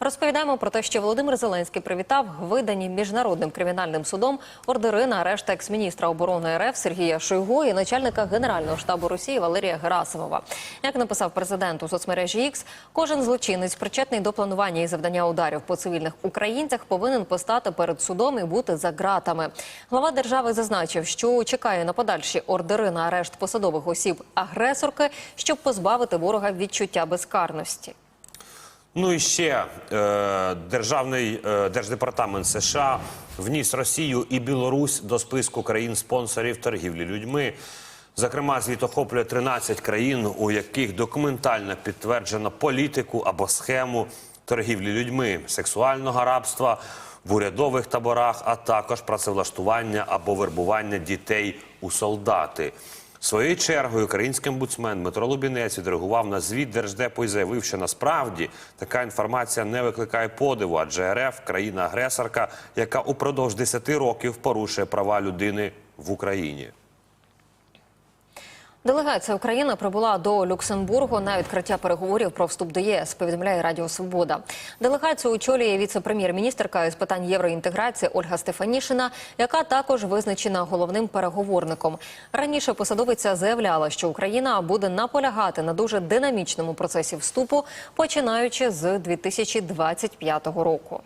Розповідаємо про те, що Володимир Зеленський привітав видані міжнародним кримінальним судом ордери на арешт екс-міністра оборони РФ Сергія Шойгу і начальника генерального штабу Росії Валерія Герасимова. Як написав президент у соцмережі X, кожен злочинець, причетний до планування і завдання ударів по цивільних українцях, повинен постати перед судом і бути за ґратами. Глава держави зазначив, що чекає на подальші ордери на арешт посадових осіб агресорки, щоб позбавити ворога відчуття безкарності. Ну і ще е, державний е, держдепартамент США вніс Росію і Білорусь до списку країн-спонсорів торгівлі людьми. Зокрема, звіт охоплює 13 країн, у яких документально підтверджено політику або схему торгівлі людьми, сексуального рабства в урядових таборах, а також працевлаштування або вербування дітей у солдати. Своєю чергою український омбудсмен Дмитро Лубінець відреагував на звіт держдепу і заявив, що насправді така інформація не викликає подиву, адже РФ країна-агресорка, яка упродовж 10 років порушує права людини в Україні. Делегація України прибула до Люксембургу на відкриття переговорів про вступ до ЄС. Повідомляє Радіо Свобода. Делегацію очолює віце-прем'єр-міністрка з питань євроінтеграції Ольга Стефанішина, яка також визначена головним переговорником. Раніше посадовиця заявляла, що Україна буде наполягати на дуже динамічному процесі вступу, починаючи з 2025 року.